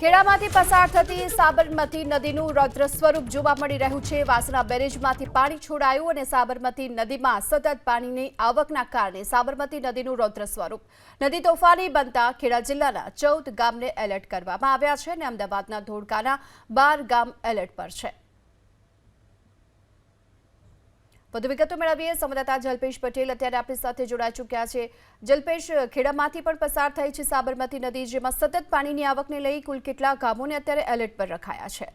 ખેડામાંથી પસાર થતી સાબરમતી નદીનું રૌદ્ર સ્વરૂપ જોવા મળી રહ્યું છે. વાસણા બેરેજમાંથી પાણી છોડાયું અને સાબરમતી નદીમાં સતત પાણીની આવકના કારણે સાબરમતી નદીનું રૌદ્ર સ્વરૂપ નદી તોફાની બનતા ખેડા જિલ્લાના ચૌદ ગામને એલર્ટ કરવામાં આવ્યા છે અને અમદાવાદના ધોળકાના બાર ગામ એલર્ટ પર છે. વધુ વિગતો મેળવીએ. સંવાદદાતા જલ્પેશ પટેલ અત્યારે આપણી સાથે જોડાઈ ચૂક્યા છે. જલ્પેશ, ખેડામાંથી પણ પસાર થઈ છે સાબરમતી નદી, જેમાં સતત પાણીની આવકને લઈ કુલ કેટલા ગામોને અત્યારે એલર્ટ પર રખાયા છે?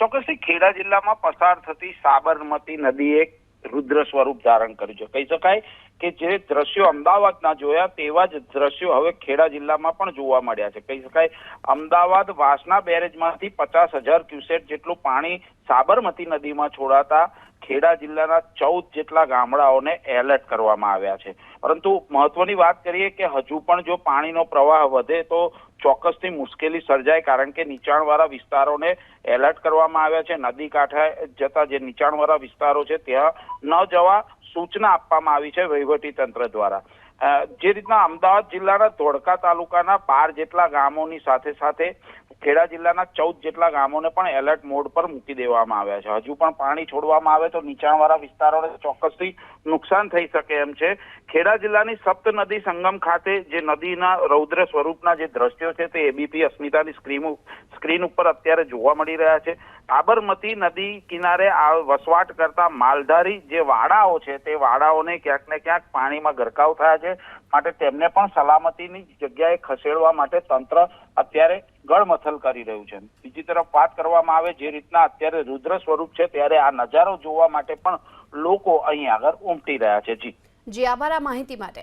ચોક્કસથી ખેડા જિલ્લામાં પસાર થતી સાબરમતી નદી એક રુદ્ર સ્વરૂપ ધારણ કર્યું છે. કહી શકાય કે જે દ્રશ્યો અમદાવાદના જોયા તેવા જ દ્રશ્યો હવે ખેડા જિલ્લામાં પણ જોવા મળ્યા છે. કહી શકાય અમદાવાદ વાસના બેરેજમાંથી પચાસ હજાર ક્યુસેટ જેટલું પાણી સાબરમતી નદીમાં છોડાતા ખેડા જિલ્લાના ચૌદ જેટલા ગામડાઓને એલર્ટ કરવામાં આવ્યા છે. પરંતુ મહત્વની વાત કરીએ કે હજુ પણ જો પાણીનો પ્રવાહ વધે તો ચોક્કસથી મુશ્કેલી સર્જાય કારણ કે નીચાણવાળા વિસ્તારોને એલર્ટ કરવામાં આવ્યા છે. નદી કાંઠે જતા જે નીચાણવાળા વિસ્તારો છે, ત્યાં ન જવા સૂચના આપવામાં આવી છે વહીવટી તંત્ર દ્વારા. જે રીતના અમદાવાદ જિલ્લાના ધોળકા તાલુકાના બાર જેટલા ગામોની સાથે સાથે ખેડા જિલ્લાના ચૌદ જેટલા ગામોને પણ એલર્ટ મોડ પર મૂકી દેવામાં આવ્યા છે. હજુ પણ પાણી છોડવામાં આવે તો નીચાણવાળા વિસ્તારોને ચોક્કસથી નુકસાન થઈ શકે એમ છે. ખેડા જિલ્લાની સપ્ત નદી સંગમ ખાતે જે નદીના રૌદ્ર સ્વરૂપના જે દ્રશ્યો છે તે એબીપી અસ્મિતાની સ્ક્રીન સ્ક્રીન ઉપર અત્યારે જોવા મળી રહ્યા છે. સાબરમતી નદી કિનારે આ વસવાટ કરતા માલધારી જે વાડાઓ છે, તે વાડાઓને ક્યાંક ને ક્યાંક પાણીમાં ગરકાવ થયા છે. માટે તેમને પણ સલામતીની જગ્યાએ ખસેડવા માટે તંત્ર અત્યારે ગળમથલ કરી રહ્યું છે. બીજી તરફ વાત કરવામાં આવે જે રીતના અત્યારે રુદ્ર સ્વરૂપ છે, ત્યારે આ નજારો જોવા માટે પણ લોકો અહીં આગળ ઉમટી રહ્યા છે. જી. જી, આભાર માહિતી માટે.